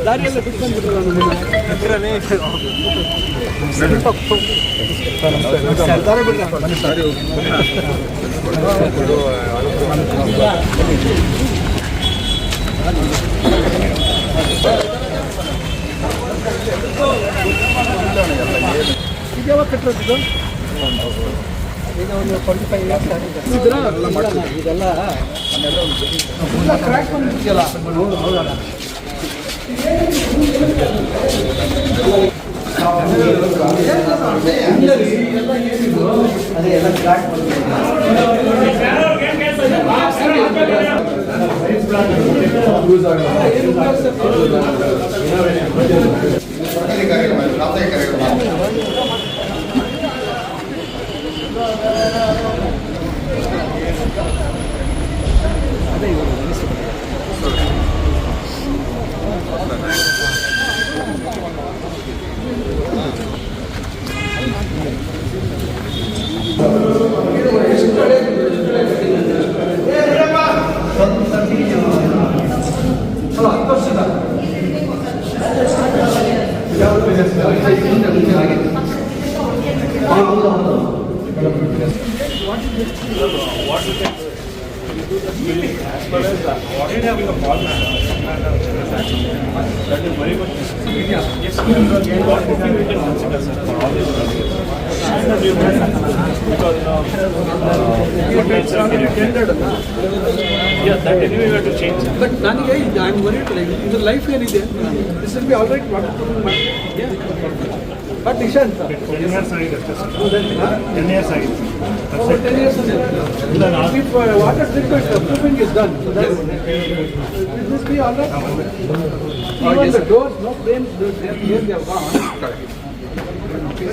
ದಾರಿಯೆಲ್ಲ. ಈಗ ಯಾವಾಗ ಕಟ್ಟಿರೋದು ಈಗ ಒಂದು ಟ್ವೆಂಟಿ ಫೈವ್ ಇಯರ್ಸ್ ಆಗಿದೆ ಇದೆಲ್ಲ ಕ್ರ್ಯಾಕ್ ಬಂದಿದೆಯಲ್ಲ ಹೌದು ಅದೇ ಎಲ್ಲ 何? ಬಟ್ ನನಗೆ ಐ ಆಮ್ ವರಿಡ್ ಲೈಕ್ ಇದು ಲೈಫ್ ಏನಿದೆ this will be all right what but Nishant ten years ಆಗಿದೆ ಅಷ್ಟೇ ಸರ್ ಟೆನ್ ಇಯರ್ಸ್ ಆಗಿದೆ ten years if water treatment proofing is done so that this be all right even the doors no frame here they have gone Hey,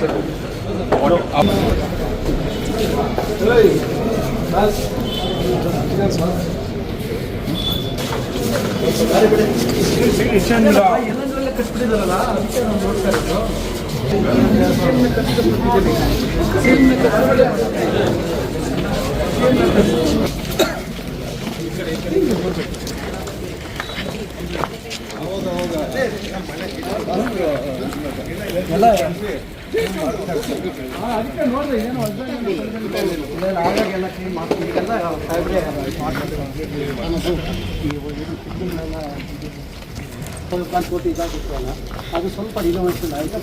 ಎಲ್ಲ ಅದಕ್ಕೆ ನೋಡ್ರಿ ಏನೋ ಆಗಾಗೆಲ್ಲ clean ಮಾಡ್ತೀವಿ ಈಗೆಲ್ಲ ಸಾಹೇಬ್ರೆ ಮಾಡ್ಕೊಂಡು ಸ್ವಲ್ಪ ಕೋಟಿ ಇದಾಗಿತ್ತಲ್ಲ ಅದು ಸ್ವಲ್ಪ ರಿನೋವೇಷನ್ ಆಯಿತು.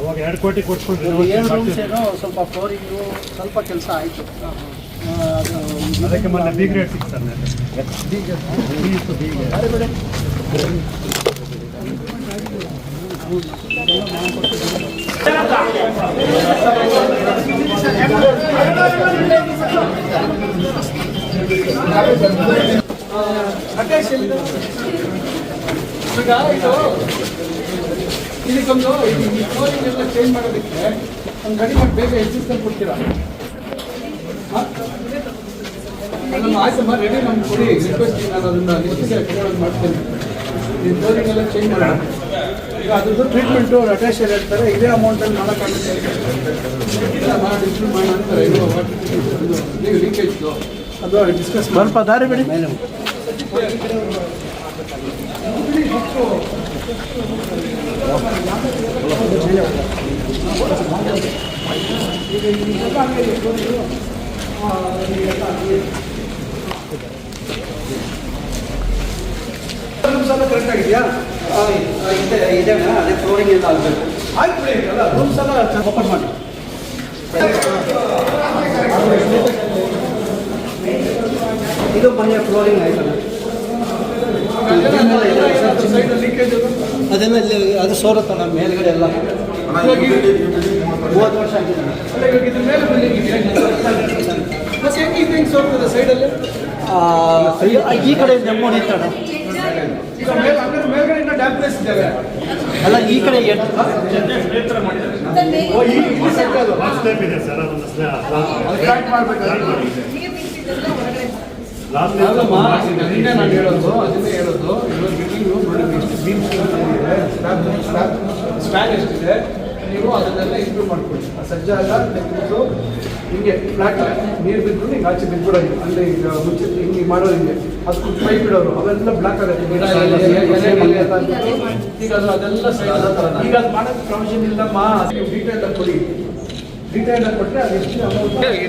ಅವಾಗ ಎರಡು ಕೋಟಿ ಕೊಟ್ಬಿಟ್ರೆ ಏನು ರೂಮ್ಸ್ ಏನೋ ಸ್ವಲ್ಪ ಫ್ಲೋರಿಂಗು ಸ್ವಲ್ಪ ಕೆಲಸ ಆಯಿತು ಅದಕ್ಕೆ ಮೊನ್ನೆ big rate six sir attach ಎಲ್ಲಿದೆ? ಈಗ ಇದು ಇದಕ್ಕೊಂದು ಈ ಫ್ಲೋರಿಂಗ್ ಎಲ್ಲ ಚೇಂಜ್ ಮಾಡೋದಕ್ಕೆ ಒಂದು ಗಾಡಿ ಮಾಡಿ ಬೇಗ ಎಕ್ಸಿಸ್ಟೆಂಟ್ ಕೊಡ್ತೀರಾ ನಾನು ಅದನ್ನು ಆಯ್ತಮ್ಮ ರೆಡಿ ನಮ್ಗೆ ಕೊಡಿ ರಿಕ್ವೆಸ್ಟ್ ನಾನು ಅದನ್ನು ನಿಶ್ಚಿತ ಮಾಡ್ತೇನೆ ಈ ಫ್ಲೋರಿಂಗ್ ಎಲ್ಲ ಚೇಂಜ್ ಮಾಡೋಣ. ಈಗ ಅದ್ರದ್ದು ಟ್ರೀಟ್ಮೆಂಟು ಅಟ್ಯಾಚ್ ಹೇಳ್ತಾರೆ ಇದೇ ಅಮೌಂಟಲ್ಲಿ ಮಾಡೋಕ್ಕಾಗುತ್ತೆ ವಾಟರ್ ಲೀಕೇಜ್ದು ಅದು ಡಿಸ್ಕಸ್ ಸ್ವಲ್ಪ ದಾರಿ ಬಿಡಿ. ರೂಮ್ಸ್ ಎಲ್ಲ ಕರೆಕ್ಟ್ ಆಗಿದೆಯಾ? ಇದೆ ಇದೆನಾ ಅದೇ ಫ್ಲೋರಿಂಗ್ ಎಲ್ಲ ಆಗಬೇಕು. ಆಯ್ತು ಬಿಡಿ ಅಲ್ಲ ರೂಮ್ಸ್ ಎಲ್ಲ ಓಪನ್ ಮಾಡಿ. ಇದು ಮನೆಯ ಫ್ಲೋರಿಂಗ್ ಆಯ್ತಲ್ಲ ಅದನ್ನ ಇಲ್ಲಿ ಅದು ನಮ್ಮ ಮೇಲ್ಗಡೆ ಎಲ್ಲ. ಮೂವತ್ತು ವರ್ಷ ಆಗಿದೆ ಇದೆ. ಇದು ಈ- ಕಡೆ ನೆಮ್ಮದಿ ನಿಂತಣ ಅಲ್ಲ ಈ ಕಡೆ ಎಡ್- ಓ ಈ ಈ ಸೈಡ್ ಅದು ಸ್ಟೆಪ್ ಇದೆ ಸರ್ ಅದೊಂದು ಮಾಡಬೇಕು ಕರೆಕ್ಟ್ ಮಾಡಬೇಕಾದ್ರೆ ಲಾಸ್ಟ್ ಅಲ್ಲಮ್ಮ ನಿನ್ನೆ ನಾನು ಹೇಳೋದು ಅದನ್ನೇ ಹೇಳೋದು ಇವಾಗ ಬಿಲ್ಡಿಂಗು ನೋಡಿ ಎಷ್ಟು ಬೀಮ್ ಇದೆ ಸ್ಲ್ಯಾಬ್ ಸ್ಲ್ಯಾಬ್ ಸ್ಪ್ಯಾನ್ ಎಷ್ಟಿದೆ ನೀವು ಅದನ್ನೆಲ್ಲ ಇಂಪ್ರೂವ್ ಮಾಡ್ಕೊಳ್ಳಿ ಸಜ್ಜಾಗ ತೆಗೆದು ಹಿಂಗೆ ಫ್ಲಾಟ್ ನೀರು ಬಿದ್ದು ಹಿಂಗೆ ಆಚೆ ಬಿದ್ದ್ಬಿಡೋದು ಅಲ್ಲಿ ಈಗ ಮುಂಚೆ ಹಿಂಗೆ ಮಾಡೋದು ಹಿಂಗೆ. ಅದಕ್ಕೆ ಪೈಪ್ ಇಡೋರು ಅವೆಲ್ಲ ಬ್ಲಾಕ್ ಆಗುತ್ತೆ. ಈಗ ಅದು ಅದೆಲ್ಲ ಈಗ ಅದು ಮಾಡೋಕ್ಕೆ ಪ್ರಾವಿಷನ್ ಇಲ್ಲಮ್ಮ. ಮಾ ನೀವು ಡೀಟೇಲ್ ಆಗಿ ಕೊಡಿ. ಡೀಟೇಲ್ ಆಗಿ ಕೊಟ್ಟರೆ ಅದು ಎಷ್ಟು ಅಮೌಂಟ್ ಹಾಗಾಗಿ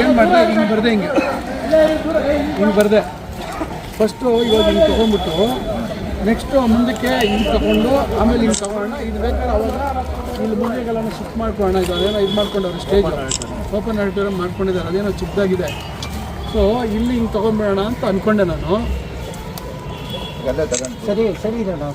ಏನು ಮಾಡಿದೆ ಹಿಂಗೆ ಬರದೆ ಹಿಂಗೆ. ಹಿಂಗೆ ಬರದೆ. ಫಸ್ಟು ಇವಾಗ ಹಿಂಗೆ ತೊಗೊಂಡ್ಬಿಟ್ಟು ನೆಕ್ಸ್ಟು ಮುಂದಕ್ಕೆ ಹಿಂಗೆ ತಗೊಂಡು ಆಮೇಲೆ ಹಿಂಗೆ ತಗೋಣ. ಇದು ಬೇಕಾದ್ರೆ ಅವಾಗ ಇಲ್ಲಿ ಮುಂದೆಗೆಲ್ಲ ಶಿಫ್ಟ್ ಮಾಡ್ಕೊಳ್ಳೋಣ. ಇದು ಅದೇನೋ ಇದು ಮಾಡ್ಕೊಂಡವ್ರು ಸ್ಟೇಜ್ ಓಪನ್ ಆಡಿಟೋರಿಯಂ ಮಾಡ್ಕೊಂಡಿದ್ದಾರೆ. ಅದೇನೋ ಚಿಕ್ಕದಾಗಿದೆ. ಸೊ ಇಲ್ಲಿ ಹಿಂಗೆ ತೊಗೊಂಡ್ಬಿಡೋಣ ಅಂತ ಅಂದ್ಕೊಂಡೆ ನಾನು. ಸರಿ ಸರಿ ಇದೆ ನಾವು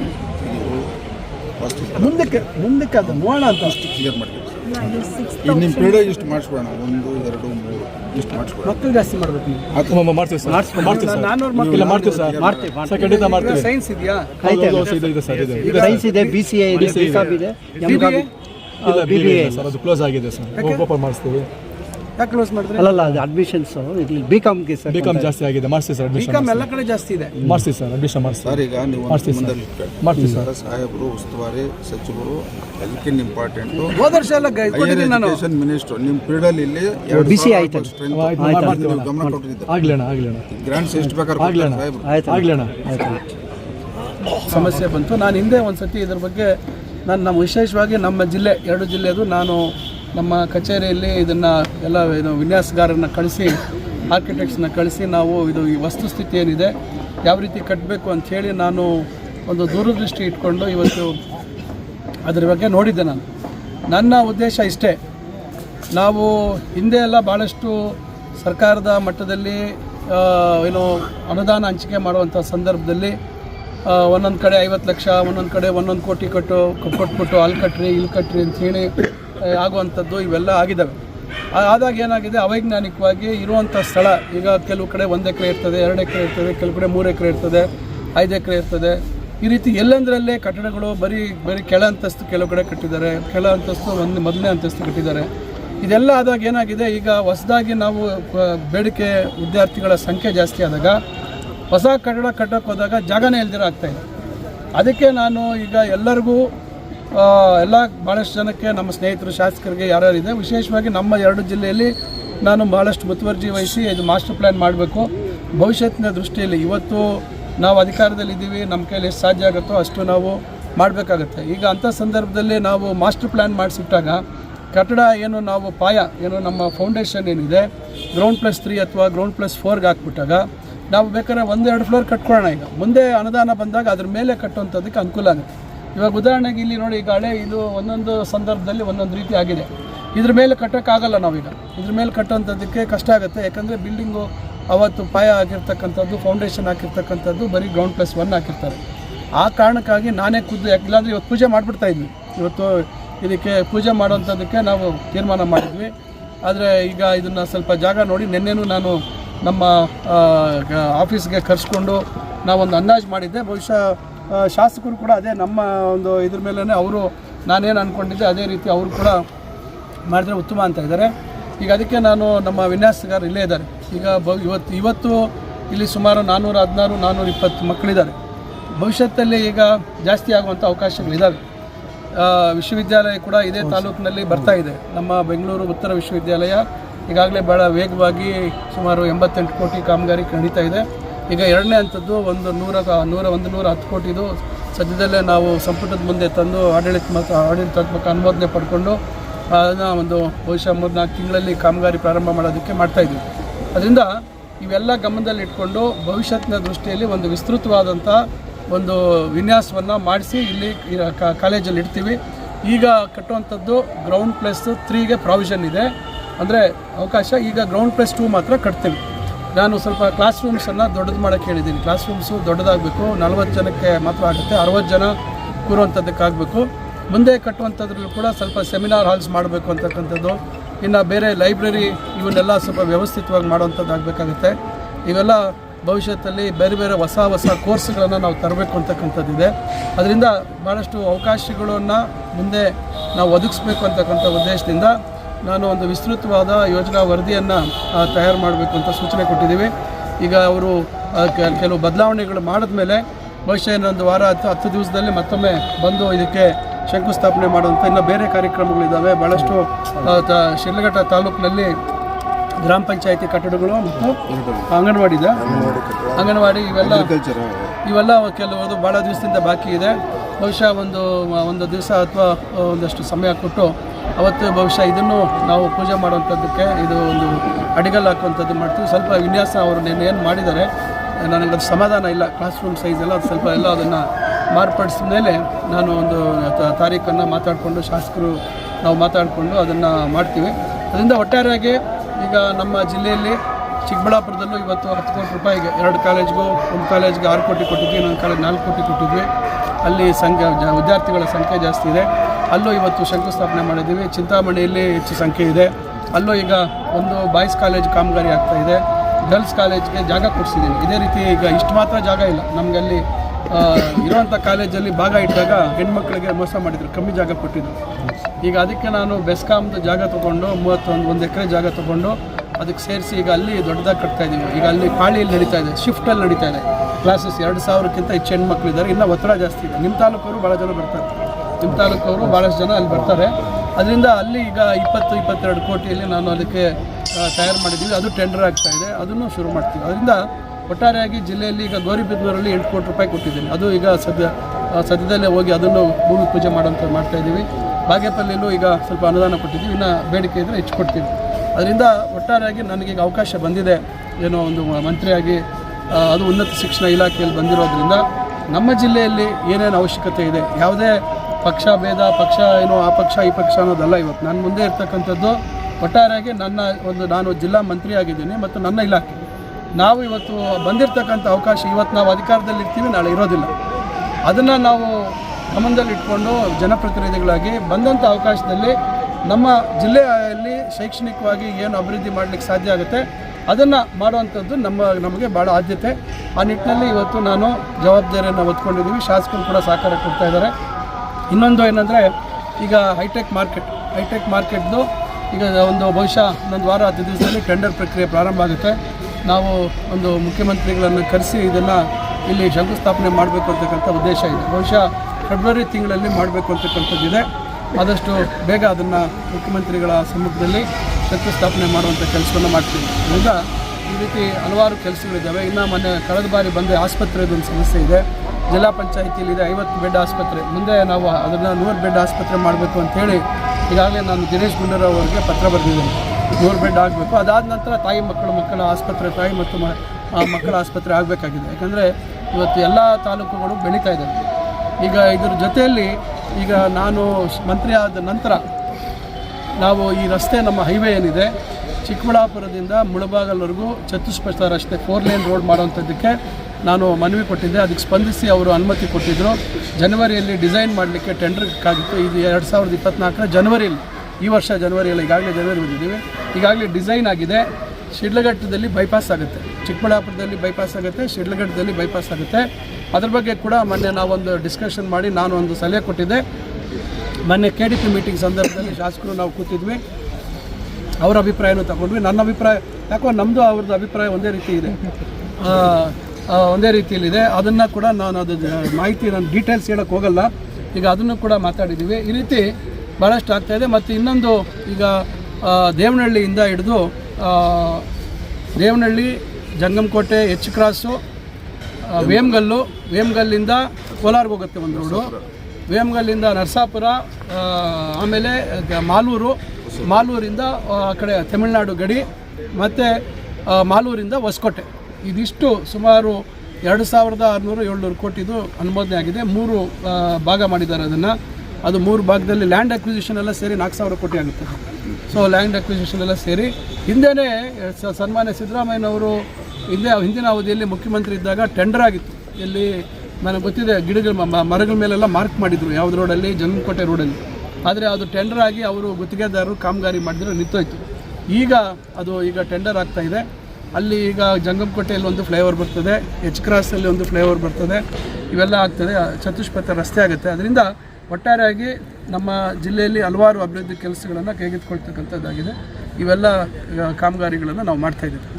ಮುಂದಕ್ಕೆ ಮುಂದಕ್ಕೆ ಅದು ನೋಡೋಣ ಅಂತ. ಕ್ಲಿಯರ್ ಮಾಡ್ತೀವಿ ಈಗ ನಿಮ್ಮ ಪೀರಿಯಡ್ ಇಷ್ಟು ಮಾಡಿಸ್ಬೋಣ ಒಂದು ಎರಡು ಮೂರು. ಇಷ್ಟು ಮಾಡಿಸ್ಬೋಣ ಮಕ್ಕಳು ಜಾಸ್ತಿ ಮಾಡ್ಬೇಕು ನೀವು. ಮಾಡ್ತೀವಿ ಸರ್. ಮಾಡ್ತೀವಿ ಸರ್. ನಾನ್ನೂರು ಇಲ್ಲ ಮಕ್ಕಳು ಮಾಡ್ತೀವಿ ಸರ್ ಸರ್ ಖಂಡಿತ ಮಾಡ್ತೀವಿ. ಸೈನ್ಸ್ ಇದೆಯಾ? ಇದೆ ಇದೆ ಸರ್ ಇದೆ. ಇದೆ ಸೈನ್ಸ್ ಇದೆ ಬಿ ಸಿ ಎ ಇದೆ. BCA ಇದೆ. ಬಿಕಾಮ್ ಇದೆ BBA? ಇಲ್ಲ ಬಿ ಬಿ ಎ ಸರ್. ಅದು ಕ್ಲೋಸ್ ಆಗಿದೆ ಸರ್. ಓಪನ್ ಮಾಡಿಸ್ತೀವಿ. ಯಾಕೆ ಕ್ಲೋಸ್ ಮಾಡಿದ್ರೆ? ಅಲ್ಲಲ್ಲ ಅದು ಅಡ್ಮಿಷನ್ಸ್ ಇಲ್ಲಿ ಬಿ ಕಾಮ್ಗೆ ಸರ್ ಬಿ ಕಾಮ್ ಜಾಸ್ತಿ ಆಗಿದೆ. ಮಾಡಿಸ್ತೀವಿ ಸರ್ ಬಿ ಅಡ್ಮಿಷನ್ ಕಾಮ್ ಎಲ್ಲ ಕಡೆ ಜಾಸ್ತಿ ಇದೆ. ಮಾಡಿಸ್ತೀವಿ ಸರ್ ಅಡ್ಮಿಷನ್ ಮಾಡಿಸ್ತೀವಿ ಸರ್ ಈಗ ನೀವು ಮಾಡ್ತೀವಿ ಸರ್. ಮಾಡ್ತೀವಿ ಸರ್. ಸಾಹೇಬರು ಉಸ್ತುವಾರಿ ಸಚಿವರು ಅದಕ್ಕಿಂತ ಇಂಪಾರ್ಟೆಂಟು ಹೋದ ವರ್ಷ ಎಲ್ಲ ಗೈ- ಕೊಟ್ಟಿದ್ದೀನಿ ನಾನು. ಎಜುಕೇಶನ್ ಮಿನಿಸ್ಟರ್ ನಿಮ್ಮ ಪೀರಿಯಡಲ್ಲಿ ಇಲ್ಲಿ ಬಿಸಿ ಆಯ್ತು. ಗಮನ ಕೊಟ್ಟಿದ್ದೀರಿ. ಆಗ್ಲೇಣ ಆಗ್ಲೇಣ ಗ್ರಾಂಟ್ಸ್ ಎಷ್ಟು ಬೇಕಾದ್ರೆ ಆಗ್ಲಣ್ಣ ಆಯ್ತು ಆಗ್ಲಣ್ಣ ಆಯ್ತು. ಸಮಸ್ಯೆ ಬಂತು. ನಾನು ಹಿಂದೆ ಒಂದು ಸತಿ ಇದ್ರ ಬಗ್ಗೆ ನಾನು ನಮ್ಮ ವಿಶೇಷವಾಗಿ ನಮ್ಮ ಜಿಲ್ಲೆ ಎರಡು ಜಿಲ್ಲೆದು ನಾನು ನಮ್ಮ ಕಚೇರಿಯಲ್ಲಿ ಇದನ್ನು ಎಲ್ಲ ಇದು ವಿನ್ಯಾಸಗಾರರನ್ನ ಕಳಿಸಿ ಆರ್ಕಿಟೆಕ್ಟ್ಸ್ನ ಕಳಿಸಿ ನಾವು ಇದು ಈ ವಸ್ತುಸ್ಥಿತಿ ಏನಿದೆ ಯಾವ ರೀತಿ ಕಟ್ಟಬೇಕು ಅಂಥೇಳಿ ನಾನು ಒಂದು ದೂರದೃಷ್ಟಿ ಇಟ್ಕೊಂಡು ಇವತ್ತು ಅದರ ಬಗ್ಗೆ ನೋಡಿದ್ದೆ ನಾನು. ನನ್ನ ಉದ್ದೇಶ ಇಷ್ಟೇ. ನಾವು ಹಿಂದೆ ಎಲ್ಲ ಭಾಳಷ್ಟು ಸರ್ಕಾರದ ಮಟ್ಟದಲ್ಲಿ ಏನು ಅನುದಾನ ಹಂಚಿಕೆ ಮಾಡುವಂಥ ಸಂದರ್ಭದಲ್ಲಿ ಒಂದೊಂದು ಕಡೆ ಐವತ್ತು ಲಕ್ಷ ಒಂದೊಂದು ಕಡೆ ಒಂದೊಂದು ಕೋಟಿ ಕಟ್ಟು ಕೊಟ್ಬಿಟ್ಟು ಅಲ್ಲಿ ಕಟ್ಟ್ರಿ ಇಲ್ಲಿ ಕಟ್ಟ್ರಿ ಆ, ಆಗುವಂಥದ್ದು ಇವೆಲ್ಲ ಆಗಿದ್ದಾವೆ. ಆದಾಗ ಏನಾಗಿದೆ? ಅವೈಜ್ಞಾನಿಕವಾಗಿ ಇರುವಂಥ ಸ್ಥಳ, ಈಗ ಕೆಲವು ಕಡೆ ಒಂದು ಎಕರೆ ಇರ್ತದೆ, ಎರಡು ಎಕರೆ ಇರ್ತದೆ, ಕೆಲವು ಕಡೆ ಮೂರು ಎಕರೆ ಇರ್ತದೆ, ಐದು ಎಕರೆ ಇರ್ತದೆ. ಈ ರೀತಿ ಎಲ್ಲೆಂದರಲ್ಲೇ ಕಟ್ಟಡಗಳು ಬರೀ ಬರೀ ಕೆಳ ಅಂತಸ್ತು ಕೆಲವು ಕಡೆ ಕಟ್ಟಿದ್ದಾರೆ, ಕೆಳ ಅಂತಸ್ತು ಒಂದು ಮೊದಲನೇ ಅಂತಸ್ತು ಕಟ್ಟಿದ್ದಾರೆ. ಇದೆಲ್ಲ ಆದಾಗ ಏನಾಗಿದೆ? ಈಗ ಹೊಸದಾಗಿ ನಾವು ಬೇಡಿಕೆ ವಿದ್ಯಾರ್ಥಿಗಳ ಸಂಖ್ಯೆ ಜಾಸ್ತಿ ಆದಾಗ ಹೊಸ ಕಟ್ಟಡ ಕಟ್ಟಕ್ಕೆ ಹೋದಾಗ ಜಾಗನೇ ಇಲ್ದಿರ ಆಗ್ತಾಯಿದೆ ಅದಕ್ಕೆ ನಾನು ಈಗ ಎಲ್ಲರಿಗೂ ಎಲ್ಲ ಭಾಳಷ್ಟು ಜನಕ್ಕೆ, ನಮ್ಮ ಸ್ನೇಹಿತರು, ಶಾಸಕರಿಗೆ ಯಾರ್ಯಾರಿದೆ ವಿಶೇಷವಾಗಿ ನಮ್ಮ ಎರಡು ಜಿಲ್ಲೆಯಲ್ಲಿ ನಾನು ಭಾಳಷ್ಟು ಮುತುವರ್ಜಿ ವಹಿಸಿ ಇದು ಮಾಸ್ಟರ್ ಪ್ಲ್ಯಾನ್ ಮಾಡಬೇಕು. ಭವಿಷ್ಯತ್ತಿನ ದೃಷ್ಟಿಯಲ್ಲಿ ಇವತ್ತು ನಾವು ಅಧಿಕಾರದಲ್ಲಿದ್ದೀವಿ ನಮ್ಮ ಕೈಯಲ್ಲಿ ಎಷ್ಟು ಸಾಧ್ಯ ಆಗುತ್ತೋ ಅಷ್ಟು ನಾವು ಮಾಡಬೇಕಾಗತ್ತೆ. ಈಗ ಅಂಥ ಸಂದರ್ಭದಲ್ಲಿ ನಾವು ಮಾಸ್ಟರ್ ಪ್ಲ್ಯಾನ್ ಮಾಡಿಸಿಟ್ಟಾಗ ಕಟ್ಟಡ ಏನು ನಾವು ಪಾಯ, ಏನು ನಮ್ಮ ಫೌಂಡೇಶನ್ ಏನಿದೆ ಗ್ರೌಂಡ್ ಪ್ಲಸ್ ತ್ರೀ ಅಥವಾ ಗ್ರೌಂಡ್ ಪ್ಲಸ್ ಫೋರ್ಗೆ ಹಾಕ್ಬಿಟ್ಟಾಗ ನಾವು ಬೇಕಾದ್ರೆ ಒಂದೆರಡು ಫ್ಲೋರ್ ಕಟ್ಕೊಳ್ಳೋಣ ಈಗ. ಮುಂದೆ ಅನುದಾನ ಬಂದಾಗ ಅದ್ರ ಮೇಲೆ ಕಟ್ಟುವಂಥದ್ದಕ್ಕೆ ಅನುಕೂಲ ಆಗುತ್ತೆ. ಇವಾಗ ಉದಾಹರಣೆಗೆ ಇಲ್ಲಿ ನೋಡಿ ಈಗ ಹಳೆ ಇದು ಒಂದೊಂದು ಸಂದರ್ಭದಲ್ಲಿ ಒಂದೊಂದು ರೀತಿ ಆಗಿದೆ. ಇದ್ರ ಮೇಲೆ ಕಟ್ಟೋಕ್ಕಾಗಲ್ಲ ನಾವೀಗ. ಇದ್ರ ಮೇಲೆ ಕಟ್ಟೋಂಥದ್ದಕ್ಕೆ ಕಷ್ಟ ಆಗುತ್ತೆ. ಯಾಕಂದರೆ ಬಿಲ್ಡಿಂಗು ಅವತ್ತು ಪಾಯ ಆಗಿರ್ತಕ್ಕಂಥದ್ದು ಫೌಂಡೇಶನ್ ಹಾಕಿರ್ತಕ್ಕಂಥದ್ದು, ಬರೀ ಗ್ರೌಂಡ್ ಪ್ಲಸ್ ಒನ್ ಹಾಕಿರ್ತಾರೆ. ಆ ಕಾರಣಕ್ಕಾಗಿ ನಾನೇ ಖುದ್ದು ಯಾಕೆ ಇಲ್ಲಾಂದರೆ ಇವತ್ತು ಪೂಜೆ ಮಾಡಿಬಿಡ್ತಾ ಇದ್ವಿ. ಇವತ್ತು ಇದಕ್ಕೆ ಪೂಜೆ ಮಾಡೋಂಥದ್ದಕ್ಕೆ ನಾವು ತೀರ್ಮಾನ ಮಾಡಿದ್ವಿ. ಆದರೆ ಈಗ ಇದನ್ನು ಸ್ವಲ್ಪ ಜಾಗ ನೋಡಿ, ನಿನ್ನೆನೂ ನಾನು ನಮ್ಮ ಆಫೀಸ್ಗೆ ಕರೆಸ್ಕೊಂಡು ನಾವೊಂದು ಅಂದಾಜು ಮಾಡಿದ್ದೆ. ಬಹುಶಃ ಶಾಸಕರು ಕೂಡ ಅದೇ ನಮ್ಮ ಒಂದು ಇದ್ರ ಮೇಲೇ ಅವರು ನಾನೇನು ಅಂದ್ಕೊಂಡಿದ್ದೆ ಅದೇ ರೀತಿ ಅವರು ಕೂಡ ಮಾಡಿದ್ರೆ ಉತ್ತಮ ಅಂತ ಇದ್ದಾರೆ. ಈಗ ಅದಕ್ಕೆ ನಾನು ನಮ್ಮ ವಿನ್ಯಾಸಗಾರ ಇಲ್ಲೇ ಇದ್ದಾರೆ. ಈಗ ಬ ಇವತ್ತು ಇವತ್ತು ಇಲ್ಲಿ ಸುಮಾರು ನಾನ್ನೂರ ಹದಿನಾರು ನಾನ್ನೂರ ಇಪ್ಪತ್ತು ಮಕ್ಕಳಿದ್ದಾರೆ. ಭವಿಷ್ಯತ್ತಲ್ಲಿ ಈಗ ಜಾಸ್ತಿ ಆಗುವಂಥ ಅವಕಾಶಗಳಿದ್ದಾವೆ ವಿಶ್ವವಿದ್ಯಾಲಯ ಕೂಡ ಇದೇ ತಾಲೂಕಿನಲ್ಲಿ ಬರ್ತಾ ಇದೆ. ನಮ್ಮ ಬೆಂಗಳೂರು ಉತ್ತರ ವಿಶ್ವವಿದ್ಯಾಲಯ ಈಗಾಗಲೇ ಭಾಳ ವೇಗವಾಗಿ ಸುಮಾರು ಎಂಬತ್ತೆಂಟು ಕೋಟಿ ಕಾಮಗಾರಿ ನಡೀತಾ ಇದೆ. ಈಗ ಎರಡನೇ ಹಂತದ್ದು ಒಂದು ನೂರ ನೂರ ಒಂದು ನೂರ ಹತ್ತು ಕೋಟಿದು ಸದ್ಯದಲ್ಲೇ ನಾವು ಸಂಪುಟದ ಮುಂದೆ ತಂದು ಆಡಳಿತಾತ್ಮಕ ಆಡಳಿತಾತ್ಮಕ ಅನುಮೋದನೆ ಪಡ್ಕೊಂಡು ಅದನ್ನು ಒಂದು ಬಹುಶಃ ಮೂರ್ನಾಲ್ಕು ತಿಂಗಳಲ್ಲಿ ಕಾಮಗಾರಿ ಪ್ರಾರಂಭ ಮಾಡೋದಕ್ಕೆ ಮಾಡ್ತಾ ಇದ್ದೀವಿ. ಅದರಿಂದ ಇವೆಲ್ಲ ಗಮನದಲ್ಲಿಟ್ಕೊಂಡು ಭವಿಷ್ಯತ್ನ ದೃಷ್ಟಿಯಲ್ಲಿ ಒಂದು ವಿಸ್ತೃತವಾದಂಥ ಒಂದು ವಿನ್ಯಾಸವನ್ನು ಮಾಡಿಸಿ ಇಲ್ಲಿ ಕಾಲೇಜಲ್ಲಿ ಇಡ್ತೀವಿ. ಈಗ ಕಟ್ಟುವಂಥದ್ದು ಗ್ರೌಂಡ್ ಪ್ಲಸ್ ತ್ರೀಗೆ ಪ್ರಾವಿಷನ್ ಇದೆ. ಅಂದರೆ ಅವಕಾಶ ಈಗ ಗ್ರೌಂಡ್ ಪ್ಲಸ್ ಟೂ ಮಾತ್ರ ಕಟ್ತೀವಿ. ನಾನು ಸ್ವಲ್ಪ ಕ್ಲಾಸ್ ರೂಮ್ಸನ್ನು ದೊಡ್ಡದು ಮಾಡೋಕ್ಕೆ ಹೇಳಿದ್ದೀನಿ ಕ್ಲಾಸ್ ರೂಮ್ಸು ದೊಡ್ಡದಾಗಬೇಕು ನಲ್ವತ್ತು ಜನಕ್ಕೆ ಮಾತ್ರ ಆಗುತ್ತೆ ಅರವತ್ತು ಜನ ಕೂರುವಂಥದ್ದಕ್ಕಾಗಬೇಕು. ಮುಂದೆ ಕಟ್ಟುವಂಥದ್ರಲ್ಲೂ ಕೂಡ ಸ್ವಲ್ಪ ಸೆಮಿನಾರ್ ಹಾಲ್ಸ್ ಮಾಡಬೇಕು ಅಂತಕ್ಕಂಥದ್ದು. ಇನ್ನು ಬೇರೆ ಲೈಬ್ರರಿ ಇವನ್ನೆಲ್ಲ ಸ್ವಲ್ಪ ವ್ಯವಸ್ಥಿತವಾಗಿ ಮಾಡುವಂಥದ್ದು ಆಗಬೇಕಾಗುತ್ತೆ ಇವೆಲ್ಲ ಭವಿಷ್ಯದಲ್ಲಿ ಬೇರೆ ಬೇರೆ ಹೊಸ ಹೊಸ ಕೋರ್ಸ್ಗಳನ್ನು ನಾವು ತರಬೇಕು ಅಂತಕ್ಕಂಥದ್ದಿದೆ. ಅದರಿಂದ ಭಾಳಷ್ಟು ಅವಕಾಶಗಳನ್ನು ಮುಂದೆ ನಾವು ಒದಗಿಸ್ಬೇಕು ಅಂತಕ್ಕಂಥ ಉದ್ದೇಶದಿಂದ ನಾನು ಒಂದು ವಿಸ್ತೃತವಾದ ಯೋಜನಾ ವರದಿಯನ್ನು ತಯಾರು ಮಾಡಬೇಕು ಅಂತ ಸೂಚನೆ ಕೊಟ್ಟಿದ್ದೀವಿ. ಈಗ ಅವರು ಕೆಲವು ಬದಲಾವಣೆಗಳು ಮಾಡಿದ ಮೇಲೆ ಬಹುಶಃ ಇನ್ನೊಂದು ವಾರ ಅಥವಾ ಹತ್ತು ದಿವಸದಲ್ಲಿ ಮತ್ತೊಮ್ಮೆ ಬಂದು ಇದಕ್ಕೆ ಶಂಕುಸ್ಥಾಪನೆ ಮಾಡುವಂಥ ಇನ್ನೂ ಬೇರೆ ಕಾರ್ಯಕ್ರಮಗಳಿದ್ದಾವೆ. ಭಾಳಷ್ಟು ಶಿಡ್ಲಘಟ್ಟ ತಾಲೂಕಿನಲ್ಲಿ ಗ್ರಾಮ ಪಂಚಾಯತಿ ಕಟ್ಟಡಗಳು ಮತ್ತು ಅಂಗನವಾಡಿ ಇದೆ. ಅಂಗನವಾಡಿ ಇವೆಲ್ಲ ಇವೆಲ್ಲ ಕೆಲವು ಭಾಳ ದಿವಸದಿಂದ ಬಾಕಿ ಇದೆ. ಬಹುಶಃ ಒಂದು ಒಂದು ದಿವಸ ಅಥವಾ ಒಂದಷ್ಟು ಸಮಯ ಕೊಟ್ಟು ಅವತ್ತು ಬಹುಶಃ ಇದನ್ನು ನಾವು ಪೂಜೆ ಮಾಡುವಂಥದ್ದಕ್ಕೆ ಇದು ಒಂದು ಅಡಿಗಲ್ ಹಾಕುವಂಥದ್ದು ಮಾಡ್ತೀವಿ. ಸ್ವಲ್ಪ ವಿನ್ಯಾಸ ಅವರು ನಿನ್ನೆ ಏನು ಮಾಡಿದ್ದಾರೆ, ನನಗೆ ಅದು ಸಮಾಧಾನ ಇಲ್ಲ. ಕ್ಲಾಸ್ ರೂಮ್ ಸೈಜ್ ಎಲ್ಲ ಅದು ಸ್ವಲ್ಪ ಎಲ್ಲ ಅದನ್ನು ಮಾರ್ಪಡಿಸಿದ ಮೇಲೆ ನಾನು ಒಂದು ತಾರೀಖನ್ನು ಮಾತಾಡಿಕೊಂಡು, ಶಾಸಕರು ನಾವು ಮಾತಾಡಿಕೊಂಡು ಅದನ್ನು ಮಾಡ್ತೀವಿ. ಅದರಿಂದ ಒಟ್ಟಾರೆಯಾಗಿ ಈಗ ನಮ್ಮ ಜಿಲ್ಲೆಯಲ್ಲಿ ಚಿಕ್ಕಬಳ್ಳಾಪುರದಲ್ಲೂ ಇವತ್ತು ಹತ್ತು ಕೋಟಿ ರೂಪಾಯಿಗೆ, ಎರಡು ಕಾಲೇಜ್ಗೂ, ಒಂದು ಕಾಲೇಜ್ಗೆ ಆರು ಕೋಟಿ ಕೊಟ್ಟಿದ್ವಿ, ಇನ್ನೊಂದು ಕಾಲೇಜ್ ನಾಲ್ಕು ಕೋಟಿ ಕೊಟ್ಟಿದ್ವಿ. ಅಲ್ಲಿ ಸಂಖ್ಯೆ ವಿದ್ಯಾರ್ಥಿಗಳ ಸಂಖ್ಯೆ ಜಾಸ್ತಿ ಇದೆ. ಅಲ್ಲೂ ಇವತ್ತು ಶಂಕುಸ್ಥಾಪನೆ ಮಾಡಿದ್ದೀವಿ. ಚಿಂತಾಮಣಿಯಲ್ಲಿ ಹೆಚ್ಚು ಸಂಖ್ಯೆ ಇದೆ. ಅಲ್ಲೂ ಈಗ ಒಂದು ಬಾಯ್ಸ್ ಕಾಲೇಜ್ ಕಾಮಗಾರಿ ಆಗ್ತಾ ಇದೆ. ಗರ್ಲ್ಸ್ ಕಾಲೇಜ್ಗೆ ಜಾಗ ಕೊಡಿಸಿದ್ದೀನಿ. ಇದೇ ರೀತಿ ಈಗ ಇಷ್ಟು ಮಾತ್ರ ಜಾಗ ಇಲ್ಲ. ನಮಗೆ ಅಲ್ಲಿ ಆ, ಇರುವಂಥ ಕಾಲೇಜಲ್ಲಿ ಭಾಗ ಇಟ್ಟಾಗ ಹೆಣ್ಮಕ್ಳಿಗೆ ಮೋಸ ಮಾಡಿದರು. ಕಮ್ಮಿ ಜಾಗ ಕೊಟ್ಟಿದ್ರು. ಈಗ ಅದಕ್ಕೆ ನಾನು ಬೆಸ್ಕಾಮ್ದು ಜಾಗ ತೊಗೊಂಡು ಮೂವತ್ತೊಂದು ಒಂದು ಎಕರೆ ಜಾಗ ತೊಗೊಂಡು ಅದಕ್ಕೆ ಸೇರಿಸಿ ಈಗ ಅಲ್ಲಿ ದೊಡ್ಡದಾಗಿ ಕಟ್ತಾ ಇದ್ದೀವಿ. ಈಗ ಅಲ್ಲಿ ಪಾಳಿಯಲ್ಲಿ ನಡೀತಾ ಇದೆ. ಶಿಫ್ಟಲ್ಲಿ ನಡೀತಾ ಇದೆ. ಕ್ಲಾಸಸ್ ಎರಡು ಸಾವಿರಕ್ಕಿಂತ ಹೆಚ್ಚು ಹೆಣ್ಮಕ್ಳು ಇದ್ದಾರೆ. ಇನ್ನೂ ಒತ್ತಡ ಜಾಸ್ತಿ ಇದೆ. ನಿಮ್ಮ ತಾಲೂಕವರು ಭಾಳ ಜನ ಬರ್ತಾರೆ. ನಿಮ್ಮ ತಾಲೂಕವರು ಭಾಳಷ್ಟು ಜನ ಅಲ್ಲಿ ಬರ್ತಾರೆ. ಅದರಿಂದ ಅಲ್ಲಿ ಈಗ ಇಪ್ಪತ್ತು, ಇಪ್ಪತ್ತೆರಡು ಕೋಟಿಯಲ್ಲಿ ನಾನು ಅದಕ್ಕೆ ತಯಾರು ಮಾಡಿದ್ದೀವಿ. ಅದು ಟೆಂಡರ್ ಆಗ್ತಾ ಇದೆ. ಅದನ್ನು ಶುರು ಮಾಡ್ತೀವಿ. ಅದರಿಂದ ಒಟ್ಟಾರೆಯಾಗಿ ಜಿಲ್ಲೆಯಲ್ಲಿ ಈಗ ಗೌರಿಬಿದನೂರಲ್ಲಿ ಎಂಟು ಕೋಟಿ ರೂಪಾಯಿ ಕೊಟ್ಟಿದ್ದೀನಿ. ಅದು ಈಗ ಸದ್ಯ ಸದ್ಯದಲ್ಲೇ ಹೋಗಿ ಅದನ್ನು ಭೂಮಿ ಪೂಜೆ ಮಾಡೋಂಥ ಮಾಡ್ತಾಯಿದ್ದೀವಿ ಬಾಗೇಪಲ್ಲಿಯಲ್ಲೂ ಈಗ ಸ್ವಲ್ಪ ಅನುದಾನ ಕೊಟ್ಟಿದ್ದೀವಿ. ಇನ್ನು ಬೇಡಿಕೆ ಇದ್ದರೆ ಹೆಚ್ಚು ಕೊಡ್ತೀವಿ. ಅದರಿಂದ ಒಟ್ಟಾರೆಯಾಗಿ ನನಗೀಗ ಅವಕಾಶ ಬಂದಿದೆ. ಏನೋ ಒಂದು ಮಂತ್ರಿಯಾಗಿ ಅದು ಉನ್ನತ ಶಿಕ್ಷಣ ಇಲಾಖೆಯಲ್ಲಿ ಬಂದಿರೋದ್ರಿಂದ ನಮ್ಮ ಜಿಲ್ಲೆಯಲ್ಲಿ ಏನೇನು ಅವಶ್ಯಕತೆ ಇದೆ? ಯಾವುದೇ ಪಕ್ಷ, ಭೇದ, ಪಕ್ಷ, ಏನು ಆ ಪಕ್ಷ, ಈ ಪಕ್ಷ ಅನ್ನೋದಲ್ಲ ಇವತ್ತು. ನಾನು ಮುಂದೆ ಇರ್ತಕ್ಕಂಥದ್ದು ಒಟ್ಟಾರೆಯಾಗಿ ನನ್ನ ಒಂದು ನಾನು ಜಿಲ್ಲಾ ಮಂತ್ರಿ ಆಗಿದ್ದೀನಿ ಮತ್ತು ನನ್ನ ಇಲಾಖೆ. ನಾವು ಇವತ್ತು ಬಂದಿರತಕ್ಕಂಥ ಅವಕಾಶ ಇವತ್ತು ನಾವು ಅಧಿಕಾರದಲ್ಲಿ ಇರ್ತೀವಿ, ನಾಳೆ ಇರೋದಿಲ್ಲ. ಅದನ್ನು ನಾವು ಗಮನದಲ್ಲಿ ಇಟ್ಕೊಂಡು ಜನಪ್ರತಿನಿಧಿಗಳಾಗಿ ಬಂದಂಥ ಅವಕಾಶದಲ್ಲಿ ನಮ್ಮ ಜಿಲ್ಲೆಯಲ್ಲಿ ಶೈಕ್ಷಣಿಕವಾಗಿ ಏನು ಅಭಿವೃದ್ಧಿ ಮಾಡಲಿಕ್ಕೆ ಸಾಧ್ಯ ಆಗುತ್ತೆ ಅದನ್ನು ಮಾಡುವಂಥದ್ದು ನಮ್ಮ, ನಮಗೆ ಭಾಳ ಆದ್ಯತೆ. ಆ ನಿಟ್ಟಿನಲ್ಲಿ ಇವತ್ತು ನಾನು ಜವಾಬ್ದಾರಿಯನ್ನು ಹೊತ್ಕೊಂಡಿದ್ದೀವಿ. ಶಾಸಕರು ಕೂಡ ಸಹಕಾರ ಕೊಡ್ತಾ ಇದ್ದಾರೆ. ಇನ್ನೊಂದು ಏನಂದರೆ, ಈಗ ಹೈಟೆಕ್ ಮಾರ್ಕೆಟ್, ಹೈಟೆಕ್ ಮಾರ್ಕೆಟ್ದು ಈಗ ಒಂದು ಬಹುಶಃ ಇನ್ನೊಂದು ವಾರ, ಹತ್ತು ದಿವಸದಲ್ಲಿ ಟೆಂಡರ್ ಪ್ರಕ್ರಿಯೆ ಪ್ರಾರಂಭ ಆಗುತ್ತೆ. ನಾವು ಒಂದು ಮುಖ್ಯಮಂತ್ರಿಗಳನ್ನು ಕರೆಸಿ ಇದನ್ನು ಇಲ್ಲಿ ಶಂಕುಸ್ಥಾಪನೆ ಮಾಡಬೇಕು ಅಂತಕ್ಕಂಥ ಉದ್ದೇಶ ಇದೆ. ಬಹುಶಃ ಫೆಬ್ರವರಿ ತಿಂಗಳಲ್ಲಿ ಮಾಡಬೇಕು ಅಂತಕ್ಕಂಥದ್ದಿದೆ. ಆದಷ್ಟು ಬೇಗ ಅದನ್ನು ಮುಖ್ಯಮಂತ್ರಿಗಳ ಸಮ್ಮುಖದಲ್ಲಿ ಶಂಕುಸ್ಥಾಪನೆ ಮಾಡುವಂಥ ಕೆಲಸವನ್ನು ಮಾಡ್ತೀವಿ. ಈಗ ಈ ರೀತಿ ಹಲವಾರು ಕೆಲಸಗಳಿದ್ದಾವೆ. ಇನ್ನು ಮೊನ್ನೆ ಕಳೆದ ಬಾರಿ ಬಂದರೆ ಆಸ್ಪತ್ರೆದು ಒಂದು ಸಮಸ್ಯೆ ಇದೆ. ಜಿಲ್ಲಾ ಪಂಚಾಯಿತಿಯಲ್ಲಿ ಇದೆ ಐವತ್ತು ಬೆಡ್ ಆಸ್ಪತ್ರೆ. ಮುಂದೆ ನಾವು ಅದನ್ನು ನೂರು ಬೆಡ್ ಆಸ್ಪತ್ರೆ ಮಾಡಬೇಕು ಅಂಥೇಳಿ ಈಗಾಗಲೇ ನಾನು ದಿನೇಶ್ ಗುಂಡೂರಾವ್ ಅವರಿಗೆ ಪತ್ರ ಬರೆದಿದ್ದೇನೆ. ನೂರು ಬೆಡ್ ಆಗಬೇಕು. ಅದಾದ ನಂತರ ತಾಯಿ ಮಕ್ಕಳು, ಮಕ್ಕಳ ಆಸ್ಪತ್ರೆ, ತಾಯಿ ಮತ್ತು ಮಕ್ಕಳ ಆಸ್ಪತ್ರೆ ಆಗಬೇಕಾಗಿದೆ. ಯಾಕಂದರೆ ಇವತ್ತು ಎಲ್ಲ ತಾಲೂಕುಗಳು ಬೆಳೀತಾ ಇದ್ದಾವೆ. ಈಗ ಇದ್ರ ಜೊತೆಯಲ್ಲಿ ಈಗ ನಾನು ಮಂತ್ರಿ ಆದ ನಂತರ ನಾವು ಈ ರಸ್ತೆ ನಮ್ಮ ಹೈವೇ ಏನಿದೆ, ಚಿಕ್ಕಬಳ್ಳಾಪುರದಿಂದ ಮುಳಬಾಗಲ್ವರೆಗೂ ಚತುಷ್ಪಥ ರಸ್ತೆ ಫೋರ್ ಲೇನ್ ರೋಡ್ ಮಾಡುವಂಥದ್ದಕ್ಕೆ ನಾನು ಮನವಿ ಕೊಟ್ಟಿದ್ದೆ. ಅದಕ್ಕೆ ಸ್ಪಂದಿಸಿ ಅವರು ಅನುಮತಿ ಕೊಟ್ಟಿದ್ದರು ಜನವರಿಯಲ್ಲಿ ಡಿಸೈನ್ ಮಾಡಲಿಕ್ಕೆ ಟೆಂಡರ್ಗಾಗಿತ್ತು ಇದು ಎರಡು ಸಾವಿರದ ಇಪ್ಪತ್ತ್ನಾಲ್ಕರ ಜನವರಿಯಲ್ಲಿ, ಈ ವರ್ಷ ಜನವರಿಯಲ್ಲಿ ಈಗಾಗಲೇ ಜನವರಿ ಬಂದಿದ್ದೀವಿ. ಈಗಾಗಲೇ ಡಿಸೈನ್ ಆಗಿದೆ. ಶಿಡ್ಲಘಟ್ಟದಲ್ಲಿ ಬೈಪಾಸ್ ಆಗುತ್ತೆ. ಚಿಕ್ಕಬಳ್ಳಾಪುರದಲ್ಲಿ ಬೈಪಾಸ್ ಆಗುತ್ತೆ, ಶಿಡ್ಲಘಟ್ಟದಲ್ಲಿ ಬೈಪಾಸ್ ಆಗುತ್ತೆ. ಅದ್ರ ಬಗ್ಗೆ ಕೂಡ ಮೊನ್ನೆ ನಾವೊಂದು ಡಿಸ್ಕಷನ್ ಮಾಡಿ ನಾನು ಒಂದು ಸಲಹೆ ಕೊಟ್ಟಿದ್ದೆ. ಮೊನ್ನೆ ಕೆ ಡಿ ಪಿ ಮೀಟಿಂಗ್ ಸಂದರ್ಭದಲ್ಲಿ ಶಾಸಕರು ನಾವು ಕೂತಿದ್ವಿ. ಅವರ ಅಭಿಪ್ರಾಯನೂ ತಗೊಂಡ್ವಿ. ನನ್ನ ಅಭಿಪ್ರಾಯ, ಯಾಕೋ ನಮ್ಮದು ಅವ್ರದ್ದು ಅಭಿಪ್ರಾಯ ಒಂದೇ ರೀತಿ ಇದೆ. ಒಂದೇ ರೀತಿಯಲ್ಲಿದೆ. ಅದನ್ನು ಕೂಡ ನಾನು ಅದು ಮಾಹಿತಿ, ನಾನು ಡೀಟೇಲ್ಸ್ ಹೇಳೋಕ್ಕೆ ಹೋಗಲ್ಲ. ಈಗ ಅದನ್ನು ಕೂಡ ಮಾತಾಡಿದ್ದೀವಿ. ಈ ರೀತಿ ಭಾಳಷ್ಟು ಆಗ್ತಾಯಿದೆ ಮತ್ತು ಇನ್ನೊಂದು, ಈಗ ದೇವನಹಳ್ಳಿಯಿಂದ ಹಿಡಿದು ದೇವನಹಳ್ಳಿ, ಜಂಗಮಕೋಟೆ, ಎಚ್ ಕ್ರಾಸು ವೇಮ್ಗಲ್ಲು, ವೇಮ್ಗಲ್ಲಿಂದ ಕೋಲಾರ್ಗೆ ಹೋಗುತ್ತೆ ಒಂದು ರೋಡು ವೇಮ್ಗಲ್ಲಿಂದ ನರಸಾಪುರ ಆಮೇಲೆ ಮಾಲೂರು, ಮಾಲೂರಿಂದ, ಆ, ಕಡೆ ತಮಿಳುನಾಡು ಗಡಿ, ಮತ್ತು ಮಾಲೂರಿಂದ ಹೊಸಕೋಟೆ. ಇದಿಷ್ಟು ಸುಮಾರು ಎರಡು ಸಾವಿರದ ಆರುನೂರು ಏಳ್ನೂರು ಕೋಟಿದು ಅನುಮೋದನೆ ಆಗಿದೆ. ಮೂರು ಭಾಗ ಮಾಡಿದ್ದಾರೆ ಅದನ್ನು. ಅದು ಮೂರು ಭಾಗದಲ್ಲಿ ಲ್ಯಾಂಡ್ ಅಕ್ವಿಸಿಷನ್ ಎಲ್ಲ ಸೇರಿ ನಾಲ್ಕು ಸಾವಿರ ಕೋಟಿ ಆಗುತ್ತೆ. ಸೊ, ಲ್ಯಾಂಡ್ ಅಕ್ವಿಸಿಷನ್ ಎಲ್ಲ ಸೇರಿ ಹಿಂದೆಯೇ ಸನ್ಮಾನ್ಯ ಸಿದ್ದರಾಮಯ್ಯನವರು ಹಿಂದೆ, ಹಿಂದಿನ ಅವಧಿಯಲ್ಲಿ ಮುಖ್ಯಮಂತ್ರಿ ಇದ್ದಾಗ ಟೆಂಡರ್ ಆಗಿತ್ತು. ಎಲ್ಲಿ ನನಗೆ ಗೊತ್ತಿದೆ, ಗಿಡಗಳ ಮರಗಳ ಮೇಲೆಲ್ಲ ಮಾರ್ಕ್ ಮಾಡಿದರು, ಯಾವ್ದು ರೋಡಲ್ಲಿ ಜಂಗಮಕೋಟೆ ರೋಡಲ್ಲಿ ಆದರೆ ಅದು ಟೆಂಡರ್ ಆಗಿ ಅವರು ಗುತ್ತಿಗೆದಾರರು ಕಾಮಗಾರಿ ಮಾಡಿದ್ರು, ನಿಂತೋಯ್ತು. ಈಗ ಅದು ಈಗ ಟೆಂಡರ್ ಆಗ್ತಾ ಇದೆ. ಅಲ್ಲಿ ಈಗ ಜಂಗಮಕೋಟೆಯಲ್ಲಿ ಒಂದು ಫ್ಲೈಓವರ್ ಬರ್ತದೆ ಎಚ್ ಕ್ರಾಸಲ್ಲಿ ಒಂದು ಫ್ಲೈಓವರ್ ಬರ್ತದೆ, ಇವೆಲ್ಲ ಆಗ್ತದೆ. ಚತುಷ್ಪಥ ರಸ್ತೆ ಆಗುತ್ತೆ. ಅದರಿಂದ ಒಟ್ಟಾರೆಯಾಗಿ ನಮ್ಮ ಜಿಲ್ಲೆಯಲ್ಲಿ ಹಲವಾರು ಅಭಿವೃದ್ಧಿ ಕೆಲಸಗಳನ್ನು ಕೈಗೆತ್ತಿಕೊಳ್ತಕ್ಕಂಥದ್ದಾಗಿದೆ. ಇವೆಲ್ಲ ಕಾಮಗಾರಿಗಳನ್ನು ನಾವು ಮಾಡ್ತಾ ಇದ್ದೀವಿ.